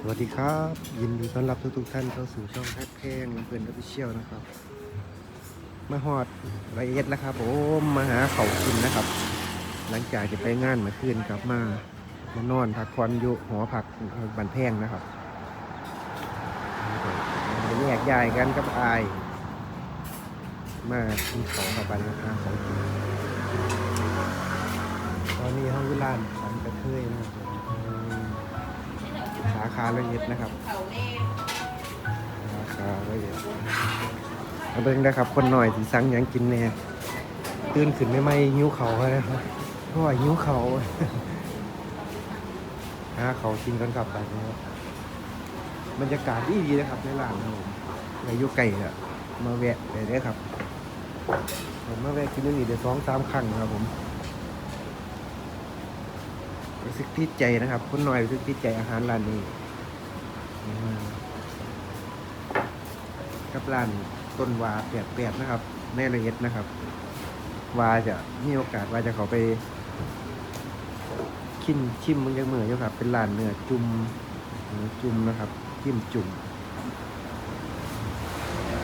สวัสดีครับ ยินดีต้อนรับทุกๆท่านเข้าสู่ช่องแพทย์แพงลำเพลินออฟฟิเชียลนะครับ มาฮอดไรเอ็ดแล้วครับผมมาหาเขาวกินนะครับ หลังจากจะไปงานมาคืนกลับมามานอนพักผ่อนอยู่หอพักบันแพงนะครับแยกย้ายกันกับอาย มากินของกับบันหาของกินตอนนี้ห้องวิลานสันกระเทยนะครับาขาละเอียดนะครับสาขาละเอียดมาเบิ่งนะครับ คนหน่อยสิสั่งยังกินแน่ตื่นขึ้นไม่ไม่หิ้วเขาแล้วนะครับเพราะว่าหิ้วเขาหาเขากินกันกลับไปนะครับบรรยากาศดีดีนะครับในร้านครับผมในยุไก่อะมาแวะได้เลยครับผมมาแวะกินนู่นี่เดี๋ยวสองสามครั้งนะครับผม รู้สึกติดใจนะครับคนหน่อยรู้สึกติดใจอาหารร้านนี้กับร้านต้นวาแปดแปดนะครับ ในละเอียดนะครับ วาจะมีโอกาสว่าจะเขาไปชิมชิมมึงยังเหมืออยู่ครับ เป็นร้านเนื้อจุ่มเนื้อจุ่มนะครับจิ้มจุ่ม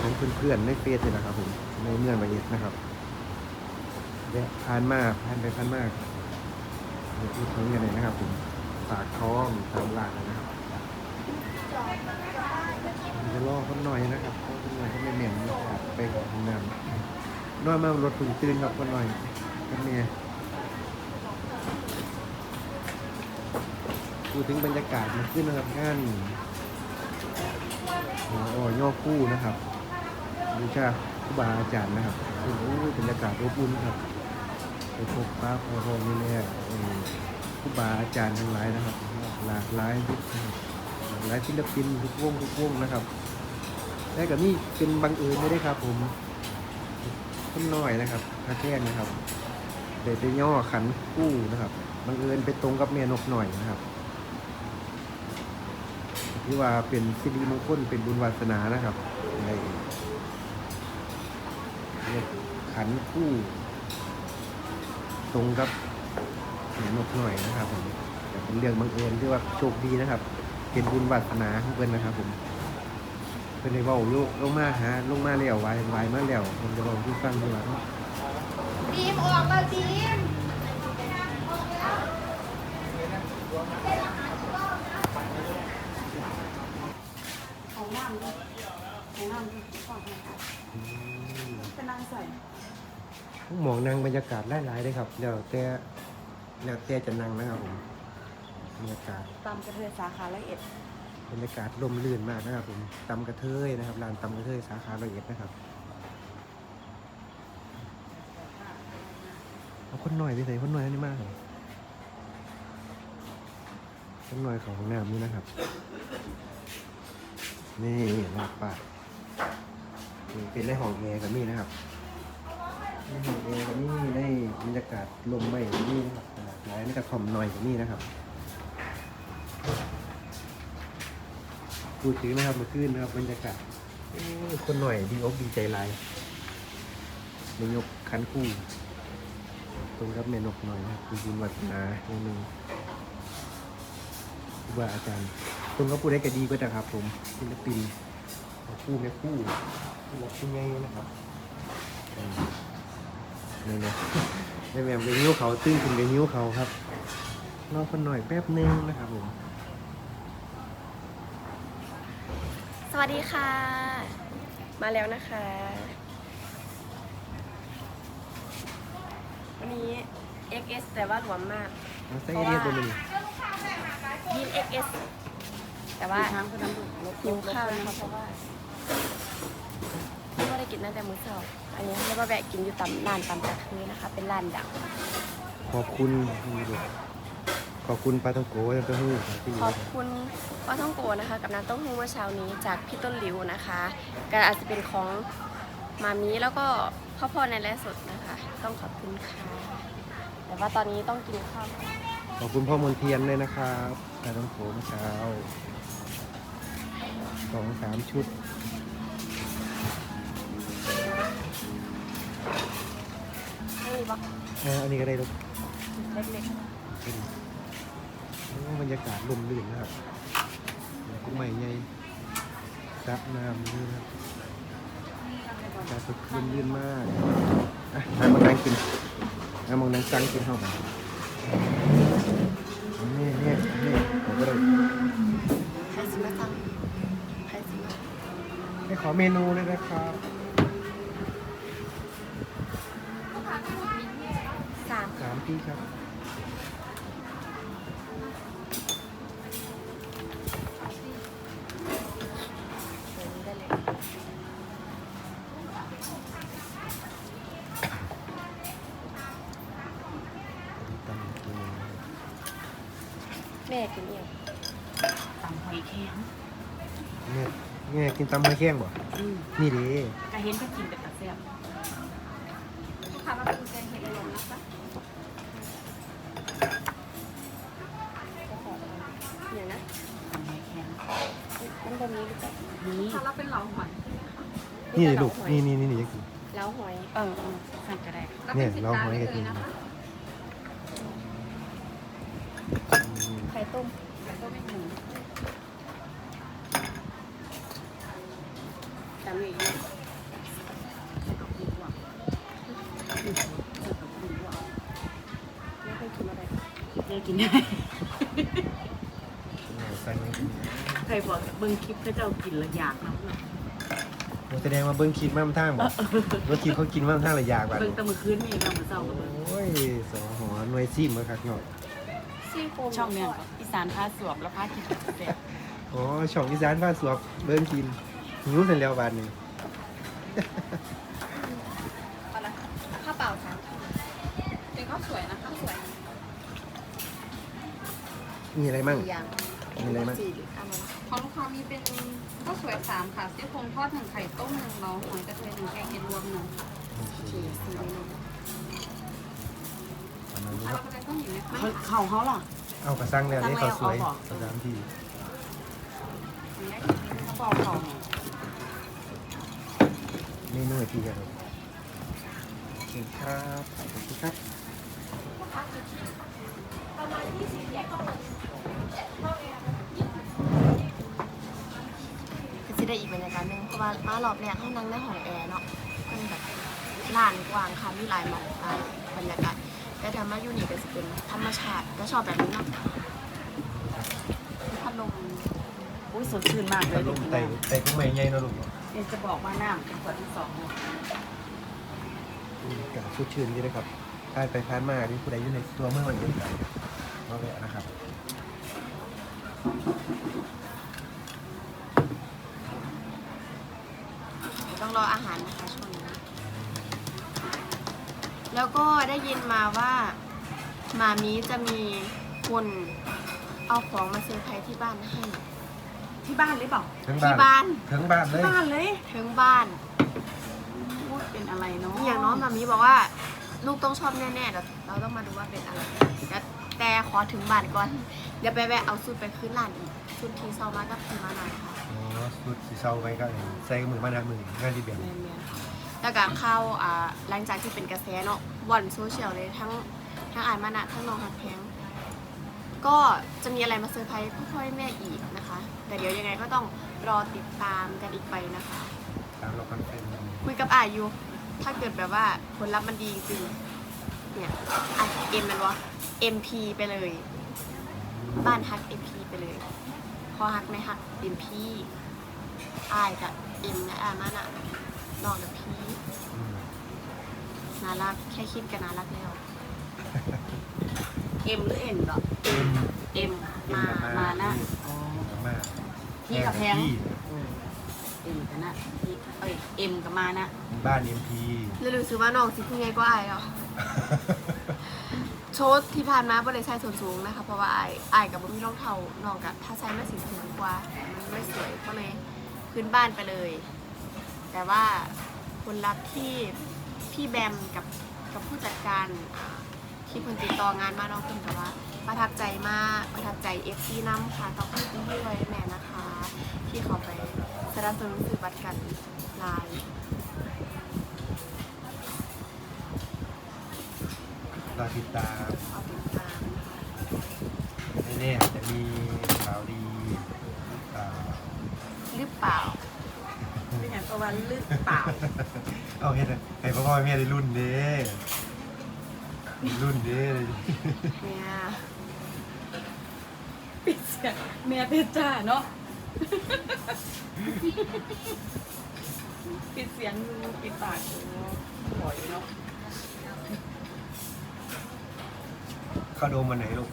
ของเพื่อนๆในเฟซนี่แหละครับผมในเมืองละเอียดนะครับแวะผ่านมาผ่านไปผ่านมาเดี๋ยวพูดถึงกันเลยนะครับผมฝากท้องตามร้านนะครับจะรอคนหน่อยนะครับเพราะคนหน่อยเขาไม่เหม็นนะครับไปก่อนทำงานนอนมากรถถึงตื่นกับคนหน่อยกันเมียพูดถึงบรรยากาศมันขึ้นนะครับงานอ๋อย่อคู่นะครับดูชาครูบาอาจารย์นะครับโอ้บรรยากาศอบอุ่นครับ ไปพบป้าพอพอนี่แน่เออครูบาอาจารย์ทั้งหลายนะครับ หลากหลายยุคนะครับหลากหลายศิลปินทุกวงทุกวงนะครับและกับนี่เป็นบังเอิญไม่ได้ครับ ผมคนน้อยนะครับพระแท่งนะครับเดี๋ยวไปย่อขันคู่นะครับบังเอิญไปตรงกับเมียนกหน่อยนะครับที่ว่าเป็นสิริมงคลเป็นบุญวาสนานะครับในขันคู่ ตรงกับเมียนกหน่อยนะครับผมแต่เป็นเรื่องบังเอิญที่ว่าโชคดีนะครับ เป็นบุญวาสนาของเพื่อนนะครับ ผมเป็นในว่าโยกลงมาหาลงมาแล้ววายวายมาแล้วผมจะบอกที่ฟังดีกว่าเนาะบีมออกมาบีมของน้ำด้วยของน้ำด้วยของน้ำเป็นนางใส่ ผมมองนางบรรยากาศหลายๆเลยครับเดี๋ยวแต่เดี๋ยวแต่จะนั่งนะครับผมบรรยากาศตามกระเทยสาขาละเอียดบรรยากาศลมลื่นมากนะครับผมตำกระเทยนะครับร้านตำกระเทยสาขาละเอียดนะครับเอาคนหน่อยไปใส่คนหน่อยนี่มากเลยคนหน่อยของน้ำนี่นะครับ นี่ลาบปากนี่เป็นได้ห้องแอร์กับนี่นะครับนี่ห้องแอร์กับนี่ได้บรร ยากาศลมไม่นี่นะครับหลากหลายนี่กระถ่อมหน่อยกับนี่นะครับพูดถึงนะครับมื่อคืนนะครับบรรยากาศคนหน่อยดีอกดีใจหลายนายกคันคู่ตรงกับแม่นกหน่อยนะครับคุณวัฒนาอย่างหนึ่งครูบาอาจารย์ตรงกับผู้ได้ก็ดีก็จะครับ ผมศิลปินคู่แม่คู่ผู้รักผู้ใหญ่นะครับนี่นะ แม่แม่ไปนิ้วเขาตื้นขึ้นไปนิ้วเขาครับรอคนหน่อยแป๊บนึงนะครับผม สวัสดีค่ะ มาแล้วนะคะ วันนี้ XS แต่ว่าหลวมมาก มาใส่เรียบนมันยีน XS แต่ว่าทางคนนั้นดูรถหิวข้าวนะคะเพราะว่าไม่ได้กินตั้งแต่มื้อเช้า อันนี้เรียกว่าแวะกินอยู่ตำร้านตำกระเทยนะคะ เป็นร้านดังขอบคุณขอบคุณปลาท่องโกะแล้วก็ฮู้ครับที่ขอบคุณป้าท่องโกนะคะกับน้ำเต้าหู้เมื่อเช้านี้จากพี่ต้นหลิวนะคะก็อาจจะเป็นของมามีแล้วก็พ่อพ่อในไลฟ์สดนะคะ ต้องขอบคุณค่ะแต่ว่าตอนนี้ต้องกินข้าวขอบคุณพ่อมนเทียนเลยนะครับปลาท่องโกะเมื่อเช้าสองสามชุด ไม่มีบล็อกอ่าอันนี้ก็ได้ลูกเล็กเป็นโอ้บรรยากาศลมลื่นนะครับบกุ้งใหม่ใหญ่ซับน้ำนี่ครับแต่สุดยืนยืนมากอะทางมองนั่งกินทางมองนั่งสั่งกินเข้าไปนี่นี่นี่ผมก็เลยใครสิมาสั่งใครสิมา ให้ขอเมนูเลยนะครับ สามที่ครับเดี๋ยวนี้ได้เลยตำตัวแม่กินเองตำหอยแข็งเนี่ยเนี่ยกินตำหอยแข้งบ่อืมนี่ดิก็เห็นก็กินแต่กระเซียบ ค่ะมาเป็นแกงเห็ดลมนะคะ อย่างนะตำหอยแข็งมันบะมีหรือเปล่านี่ถ้าเราเป็นเหลาหอยนี่ดิลูก นี่นี่นี่นี่อยากกินแล้วหอยเออเออสั่งก็ได้แล้วเนี่เป็ยนสินเราค้าหอยได้กับเลกิยนนะคะอืมไข่ต้มแล้วก็ไม่หมูตำอย่างนี้ดีกว่าอืมเออดีกว่าไม่เคยกินอะไรเจ๊กินได้ ใส่ลงไป ใครบอกเบิ่งคลิปพระเจ้ากินและอยากนะโอ้แสดงว่าเบิ้งคิดมามันทางบ่เบิ้งคิดเขากินมามันทางระยากบ่เบิ่งแตะมือคืนนี่นะมือเศร้าก็เบิ่งโอ้ยสอหอหน่วยซิมมาคักเนาะซี่โครงช่องเนี่ยก็อีสานพาสวบแล้วพากินกระเซียบอ๋อช่องอีสานบ้านสวบเบิ้งกินหิวเสร็จแล้วบานนี้อะไรข้าวเปล่าสามเป็นข้าวสวยนะข้าวสวยมีอะไรมั่งสี่อย่างมีอะไรมั่งสี่ ของลูกค้ามีเป็นข้าวสวยสามค่ะซี่โครงทอดหนึ่งไข่ต้มหนึ่งเหลาหอยกระเทียมหนึ่งแกงเห็ดรวมหนึ่งโอเคสี่สี่เมนูประมาณนี้อะคเรารับก็เลยต้องอยู่ไหมคะเขาเขาเขาล่ะ เอากระซังแล้วนี่เขาสวยเอาบ่สามทีเขาบอกเขาเนี่ยเมนูที่ครับโอเคครับขอบคุณครับก็จะ ได้อีกบรรยากาศหนึงเพราะว่ามารอบแรกให้นั่งในห้องแอร์เนาะมันแบบลานกว้างค่ะมีหลายหมอกหลายบรรยากาศแต่ธรรมะอยู่นี่ก็จะเป็นธรรมชาติก็ชอบแบบนี้เนาะมีพัดลมอุ้ยสดชื่นมากเลแต่ยลูกไต่ไต่กุ้งใหม่ใหญ่เนาะลูกเนาะเดี๋ยวจะบอกว่าน้ำเป็นขวดที่สองเนี่ยบรรยากาศชุดชื่นดีนะครับผ่านไปผ่านมาที่ผู้ใดอยู่ในตัวเมื่อวันเดียวกันก็แวะนะครับ ต้อง รออาหารนะคะช่วงนี้แล้วก็ได้ยินมาว่าหมามีจะมีคนเอาของมาเซอร์ไพรส์ที่บ้านให้ ที่บ้านหรือเปล่า ถึงที่บ้านบ้านถึงบ้านเลยบ้านเลยถึงบ้านพูดเป็นอะไรเนาะอย่างน้องมามีบอกว่า ลูกต้องชอบแน่ๆเราเราต้องมาดูว่าเป็นอะไรแต่แต่ขอถึงบ้านก่อนเดี๋ยวไปแวะเอาสูตรไปขึ้นร้านอีกชุดทีเซามากับทีมาหน่อยค่ะ อ๋อสุดสีเศร้าไปก็ใส่มือมาหนามืองานที่เบียนแม่ๆค่ะแล้วก็เข้าอ่าหลังจากที่เป็นกระแสเนาะบอนโซเชียลเลยทั้งทั้งอ่านมานะทั้งน้องฮักแพงก็จะมีอะไรมาเซอร์ไพรส์พ่อๆแม่อีกนะคะ แต่เดี๋ยวยังไงก็ต้องรอติดตามกันอีกไปนะคะ ตามเราคอนเทนต์คุยกับอายุ ถ้าเกิดแบบว่าผลลัพธ์มันดีจริงเนี่ยอะเอ็มมันวะ MP ไปเลย บ้านฮัก MP ไปเลย พอฮักไหมฮัก MP อายกับเอ็มนะอามานะนอกกับพี่อืมน่ารักแค่คิดก็น่ารักแล้วเอ็มหรือเอ็นเหรอเอ็มเอ็มมามานะอ๋อมาพี่กับแพงพี่เอ็มกันนะพี่เอ้ยเอ็มกับมานะบ้านเอ็มพีแล้วรู้สึกว่าน้องสิพูดไงก็อายแล้วโชว์ที่ผ่านมาบ่ได้ใส่ส่วนสูงนะคะเพราะว่าอายอายกับบ่มีรองเท้าน้องกับถ้าใส่มาสีสูงกว่ามันไม่สวยก็เลย ขึ้นบ้านไปเลย แต่ว่าคนรักที่พี่แบมกับกับผู้จัดการอ่าที่คนติดต่องานมาน้องคุณแต่ว่าประทับใจมากประทับใจเอฟซีน้ำค่ะต้องขอบคุณพี่ไว้แม่นะคะ ที่เขาไปสนับสนุนสื่อบัตรกันไลน์รอติดตามเอาติดตามนะคะแน่ๆจะมี วันหรือเปล่าเอาเฮ็ดให้ให้พ่อพ่อแม่ได้รุ่นเด้รุ่นเด้เนี่ยปิดเสียงแม่เพชรจ้าเนาะปิดเสียงดูปิดปากดูบ่อยเนาะเข้าโดมวันไหนลูก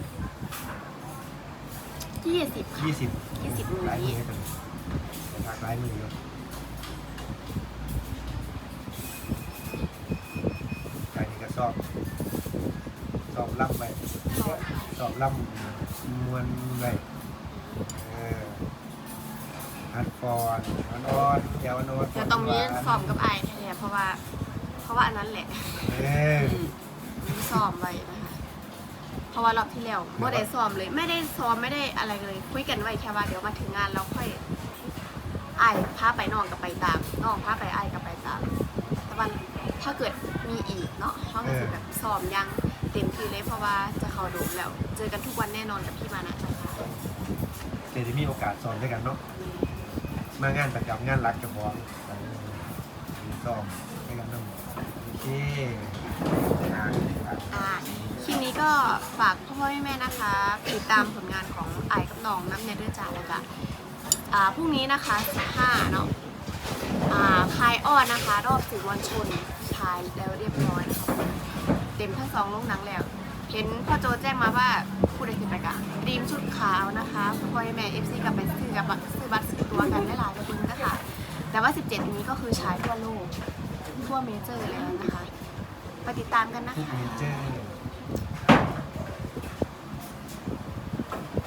ยี่สิบยี่สิบยี่สิบหลายมืนี้อให้กันหลากหลายมือเนาะใครก็สอบสอบล่ำไปสอบล่ำมวนไปเออฮัดฟอนอันออนเดี๋ยวอันออนแต่ตรงนี้ซ้อมกับไอ้แท้ๆเพราะว่า เพราะว่าอันนั้นแหละเออซ้อมไว้นะคะเพราะว่ารอบที่แล้วไม่ได้ซ้อมเลย ไม่ได้ซ้อมไม่ได้อะไรเลย คุยกันไว้แค่ว่าเดี๋ยวมาถึงงานเราค่อย ไอ้ายพาไปน้องกับไปตามน้องพาไปไอ้ายกับไปตาม แต่วันถ้าเกิดมีอีกเนาะเขาก็จะแบบซ้อมยังเต็มที่เลยเพราะว่าจะเข้าโดมแล้ว เจอกันทุกวันแน่นอนกับพี่มานะนะคะเดี๋ยวจะมีโอกาสสอนด้วยกันเนาะมางานประจำงานรักจะพร้อมมีซ้อมด้วยกันเนาะโอเคอ่าอ่าอ่าคลิปนี้ก็ฝากพ่อพ่อแม่แม่นะคะติดตามผลงานของไอ้ายกับน้องน้ำเนเดอร์จ่าแล้วก็ อ่าพรุ่งนี้นะคะ15เนาะอ่าคายอ้อนนะคะ รอบสื่อมวลชนทายแล้วเรียบร้อยนะคะเต็มทั้งสองโรงหนังแล้ว เห็นพ่อโจแจ้งมาว่าผู้ใดติดประกาศรีมชุดขาวนะคะพ่อพ่อแม่เอฟซีกลับไปซื้อกับซื้อบัตรซื้อตัวกันได้หลายกระปุกนะคะแต่ว่า 17 นี้ก็คือฉายทั่วโลกทั่วเมเจอร์แล้วนะคะ ไปติดตามกันนะคะ